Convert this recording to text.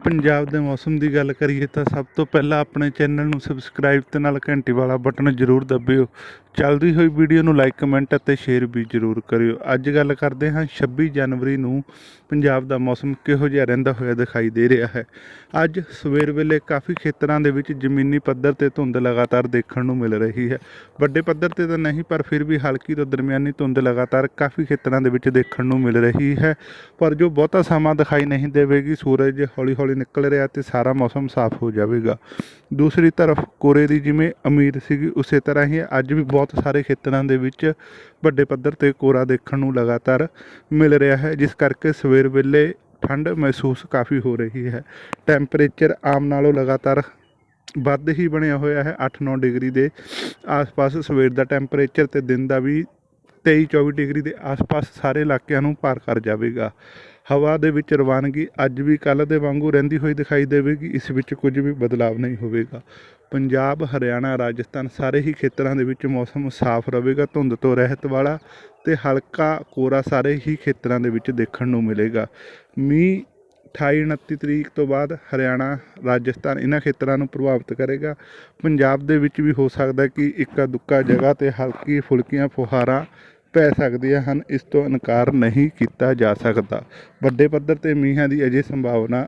ਪੰਜਾਬ ਦੇ ਮੌਸਮ ਦੀ ਗੱਲ ਕਰੀਏ ਤਾਂ ਸਭ ਤੋਂ ਪਹਿਲਾਂ ਆਪਣੇ ਚੈਨਲ ਨੂੰ ਸਬਸਕ੍ਰਾਈਬ ਤੇ ਨਾਲ ਘੰਟੀ ਵਾਲਾ ਬਟਨ ਜ਼ਰੂਰ ਦਬਿਓ। ਚੱਲਦੀ ਹੋਈ ਵੀਡੀਓ ਨੂੰ ਲਾਈਕ ਕਮੈਂਟ ਅਤੇ ਸ਼ੇਅਰ ਵੀ ਜ਼ਰੂਰ ਕਰਿਓ। ਅੱਜ ਗੱਲ ਕਰਦੇ ਹਾਂ 26 ਜਨਵਰੀ ਨੂੰ ਪੰਜਾਬ ਦਾ ਮੌਸਮ ਕਿਹੋ ਜਿਹਾ ਰਹਿੰਦਾ ਹੋਇਆ ਦਿਖਾਈ ਦੇ ਰਿਹਾ ਹੈ। ਅੱਜ ਸਵੇਰ ਵੇਲੇ ਕਾਫੀ ਖੇਤਰਾਂ ਦੇ ਵਿੱਚ ਜ਼ਮੀਨੀ ਪੱਧਰ ਤੇ ਧੁੰਦ ਲਗਾਤਾਰ ਦੇਖਣ ਨੂੰ ਮਿਲ ਰਹੀ ਹੈ। ਵੱਡੇ ਪੱਧਰ ਤੇ ਤਾਂ ਨਹੀਂ, ਪਰ ਫਿਰ ਵੀ ਹਲਕੀ ਤੋਂ ਦਰਮਿਆਨੀ ਧੁੰਦ ਲਗਾਤਾਰ ਕਾਫੀ ਖੇਤਰਾਂ ਦੇ ਵਿੱਚ ਦੇਖਣ ਨੂੰ ਮਿਲ ਰਹੀ ਹੈ। ਪਰ ਜੋ ਬਹੁਤਾ ਸਮਾਂ ਦਿਖਾਈ ਨਹੀਂ ਦੇਵੇਗੀ, ਸੂਰਜ ਹੌਲੀ ਹੌਲੀ ਨਿਕਲ ਰਿਹਾ ਤੇ ਸਾਰਾ ਮੌਸਮ ਸਾਫ਼ ਹੋ ਜਾਵੇਗਾ। ਦੂਸਰੀ ਤਰਫ ਕੋਰੇ ਦੀ ਜਿਵੇਂ ਅਮੀਰ ਸੀਗੀ, ਉਸੇ ਤਰ੍ਹਾਂ ਹੀ ਅੱਜ ਵੀ ਬਹੁਤ ਸਾਰੇ ਖੇਤਰਾਂ ਦੇ ਵਿੱਚ ਵੱਡੇ ਪੱਧਰ ਤੇ ਕੋਰਾ ਦੇਖਣ ਨੂੰ ਲਗਾਤਾਰ ਮਿਲ ਰਿਹਾ ਹੈ, ਜਿਸ ਕਰਕੇ ਸਵੇਰ ਵੇਲੇ ਠੰਡ ਮਹਿਸੂਸ ਕਾਫੀ ਹੋ ਰਹੀ ਹੈ। ਟੈਂਪਰੇਚਰ ਆਮ ਨਾਲੋਂ ਲਗਾਤਾਰ ਵੱਧ ਹੀ ਬਣਿਆ ਹੋਇਆ ਹੈ 8-9 ਡਿਗਰੀ ਦੇ ਆਸ-ਪਾਸ ਸਵੇਰ ਦਾ ਟੈਂਪਰੇਚਰ ਤੇ ਦਿਨ ਦਾ ਵੀ 23-24 ਡਿਗਰੀ ਦੇ ਆਸ-ਪਾਸ ਸਾਰੇ ਇਲਾਕਿਆਂ ਨੂੰ ਪਾਰ ਕਰ ਜਾਵੇਗਾ। ਹਵਾ ਦੇ ਵਿੱਚ ਰਵਾਨਗੀ ਅੱਜ ਵੀ ਕੱਲ ਦੇ ਵਾਂਗੂ ਰਹਿੰਦੀ ਹੋਈ ਦਿਖਾਈ ਦੇਵੇਗੀ, ਇਸ ਵਿੱਚ ਕੁਝ ਵੀ ਬਦਲਾਵ ਨਹੀਂ ਹੋਵੇਗਾ। ਪੰਜਾਬ, ਹਰਿਆਣਾ, ਰਾਜਸਥਾਨ ਸਾਰੇ ਹੀ ਖੇਤਰਾਂ ਦੇ ਵਿੱਚ ਮੌਸਮ ਸਾਫ਼ ਰਹੇਗਾ, ਧੁੰਦ ਤੋਂ ਰਹਿਤ ਵਾਲਾ ਤੇ ਹਲਕਾ ਕੋਰਾ ਸਾਰੇ ਹੀ ਖੇਤਰਾਂ ਦੇ ਵਿੱਚ ਦੇਖਣ ਨੂੰ ਮਿਲੇਗਾ। ਮੀਂਹ 28 29 ਤਰੀਕ ਤੋਂ ਬਾਅਦ ਹਰਿਆਣਾ, ਰਾਜਸਥਾਨ ਇਹਨਾਂ ਖੇਤਰਾਂ ਨੂੰ ਪ੍ਰਭਾਵਿਤ ਕਰੇਗਾ। ਪੰਜਾਬ ਦੇ ਵਿੱਚ ਵੀ ਹੋ ਸਕਦਾ ਕਿ ਇੱਕਾ ਦੁੱਕਾ ਜਗ੍ਹਾ ਤੇ ਹਲਕੀ ਫੁਲਕੀਆਂ ਫੁਹਾਰਾਂ ਪੈ ਸਕਦੀਆਂ ਹਨ, ਇਸ ਤੋਂ ਇਨਕਾਰ ਨਹੀਂ ਕੀਤਾ ਜਾ ਸਕਦਾ। ਵੱਡੇ ਪੱਧਰ ਤੇ ਮੀਂਹਾਂ ਦੀ ਅਜੇ ਸੰਭਾਵਨਾ